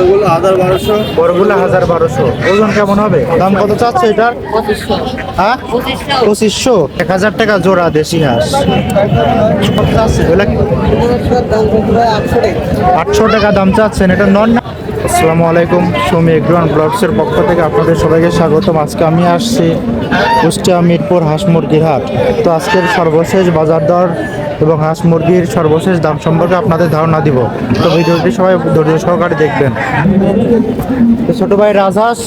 বড়গুলো হাজার বারোশো। বড়গুলো হাজার বারোশো। ওজন কেমন হবে? দাম কত চাচ্ছে এটার? পঁচিশশো। হ্যাঁ? পঁচিশশো। এক হাজার টাকা জোড়া দেশি হাঁস। আটশো টাকা দাম চাচ্ছেন এটা নন না আসসালামু আলাইকুম। সুমি এগ্রোয়ান ব্লগসের পক্ষ থেকে আপনাদের সবাইকে স্বাগতম। আজকে আমি আসছি কুষ্টিয়া মিরপুর হাঁস মুরগির হাট। তো আজকের সর্বশেষ বাজার দর এবং হাঁস মুরগির সর্বশেষ দাম সম্পর্কে আপনাদের ধারণা দিব। তো ভিডিওটি সবাই ধৈর্য সহকারে দেখবেন। তো ছোট ভাই রাজহাঁস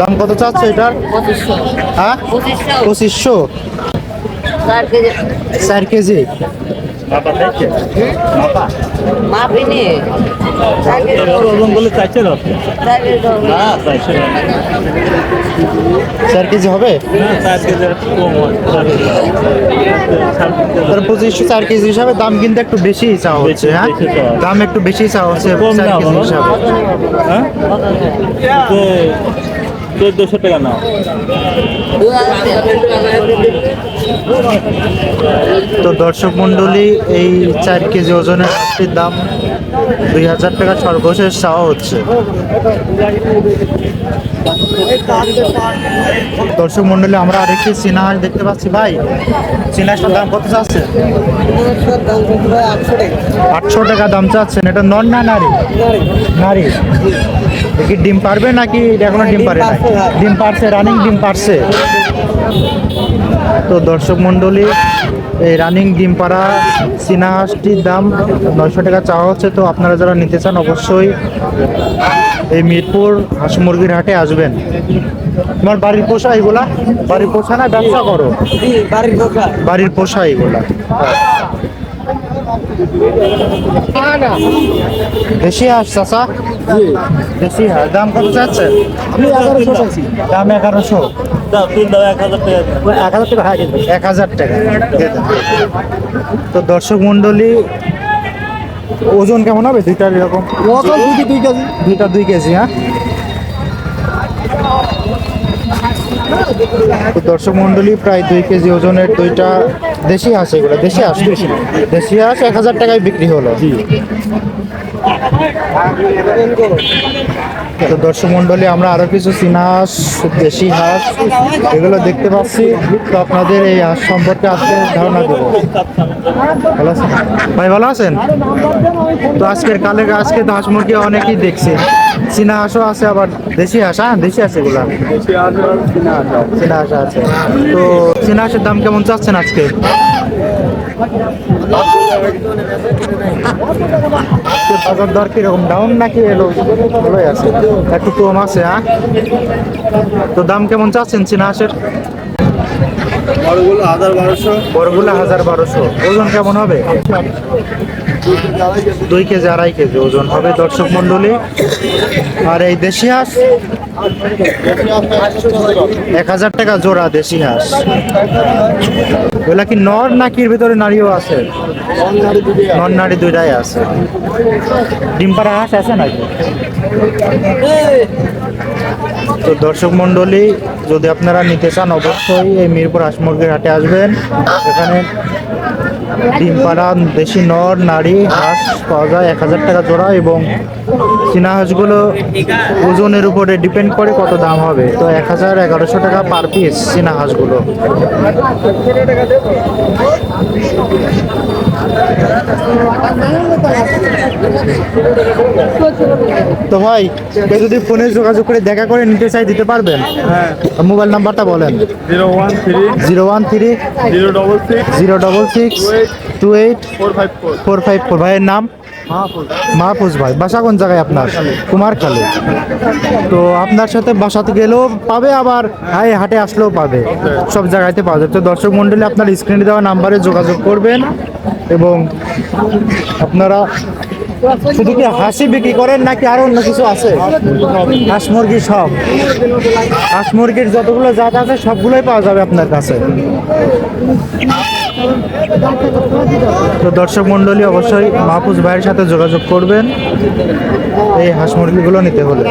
দাম কত চাচ্ছে এটার? হ্যাঁ? পঁচিশশো। পঁচিশশো? চার কেজি। ওজন বলে চাইছে না চার কেজি চাইছে চার কেজি হবে? না চার তার পঁচিশশো চার কেজি হিসাবে দাম কিন্তু একটু বেশি চাওয়া হচ্ছে হ্যাঁ? দাম একটু বেশি চাওয়া হচ্ছে চার কেজি হিসাবে। হ্যাঁ? চোদ্দশো টাকা নাও। তো দর্শক মণ্ডলী এই চার কেজি ওজনের দাম দুই হাজার টাকা সর্বশেষ চাওয়া হচ্ছে। দর্শক মণ্ডলী আমরা আরেকটি চীনা দেখতে পাচ্ছি। ভাই চীনা দাম কত চাচ্ছে? আটশো টাকা দাম চাচ্ছেন। এটা নন না নারী? নারী। কি ডিম পারবে নাকি এখনও ডিম পারে না ডিম পারছে রানিং ডিম পারছে। তো দর্শক মণ্ডলী এই রানিং ডিম পাড়া চীনা হাঁসটির দাম নয়শো টাকা চাওয়া হচ্ছে। তো আপনারা যারা নিতে চান অবশ্যই এই মিরপুর হাঁস মুরগির হাটে আসবেন। তোমার বাড়ির পোষা এগুলা? বাড়ির পোষা না ব্যবসা করো? বাড়ির পোষা এগুলা। দেশি হাঁস চাচা? দেশি হাঁস। দাম কত চাচ্ছেন? দাম এগারোশো। দাও তিন দাও এক হাজার টাকা এক হাজার টাকা হ্যাঁ এক হাজার টাকা। তো দর্শক মন্ডলী ওজন কেমন হবে? দুইটার এরকম? দুই কেজি। দুইটা দুই কেজি হ্যাঁ? তো দর্শক মন্ডলী প্রায় দুই কেজি ওজনের দুইটা দেশি হাঁস এগুলো। দেশি হাঁস দেশি হাঁস এক হাজার টাকায় বিক্রি হলো। তো দর্শক মন্ডলী আমরা আরও কিছু চীনা হাঁস দেশি হাঁস, এগুলো দেখতে পাচ্ছি। তো আপনাদের এই হাঁস সম্পর্কে আজকে ধারণা দেবো। ভালো আছেন? ভাই, ভালো আছেন? তো আজকের কালে, আজকে হাঁস মুরগি অনেকেই দেখছি। চীনা হাঁসও আছে, আবার দেশি হাঁস হ্যাঁ দেশি আছে এগুলো। চীনা হাঁস আছে। তো চীনা হাঁসের দাম কেমন চাচ্ছেন আজকে? বাজার দর কীরকম? ডাউন নাকি এলো? ভালোই আছে। একটু কম আছে হ্যাঁ? তো দাম কেমন চাচ্ছেন চিনা হাঁসের? বড়গুলো হাজার বারোশো। বড়গুলো হাজার বারোশো। ওজন কেমন হবে? দুই কেজি, আড়াই কেজি ওজন হবে দর্শক মন্ডলী আর এই দেশি হাঁস? এক হাজার টাকা জোড়া দেশি হাঁস। ওগুলা কি নর নাকির ভিতরে নারীও আছে? নর নারী দুইটাই আছে। ডিম পাড়া হাঁস আছে নাকি? তো দর্শক মন্ডলী যদি আপনারা নিতে চান, অবশ্যই এই মিরপুর হাঁস মুরগির হাটে আসবেন। এখানে ডিম পাড়া দেশি নর, নারী, হাঁস পাওয়া যায় এক হাজার টাকা জোড়া এবং চীনা হাঁসগুলো ওজনের উপরে ডিপেন্ড করে কত দাম হবে। তো এক হাজার এগারোশো টাকা পার পিস চীনা হাঁসগুলো। তো ভাই কেউ যদি ফোনে যোগাযোগ করে দেখা করে নিতে চাই দিতে পারবেন? হ্যাঁ। মোবাইল নাম্বারটা বলেন। Zero one three zero one three zero double six zero double six two eight four five four five four. ভাইয়ের নাম? মাহফুজ ভাই, বাসা কোন জায়গায় আপনার? কুমারখালী। তো আপনার সাথে বাসাতে গেলেও পাবে, আবার হাই হাটে আসলেও পাবে। সব জায়গাতে পাওয়া যায়। তো দর্শক মন্ডলী আপনার স্ক্রিনে দেওয়া নাম্বারে যোগাযোগ করবেন এবং আপনারা শুধু কি হাসি বিক্রি করেন নাকি আরও অন্য কিছু আছে? হাঁস মুরগি সব। হাঁস মুরগির যতগুলো জাত আছে, সবগুলোই পাওয়া যাবে আপনার কাছে। তো দর্শক মন্ডলী অবশ্যই মাহফুজ ভাইয়ের সাথে যোগাযোগ করবেন। এই হাঁস মুরগিগুলো নিতে হলে।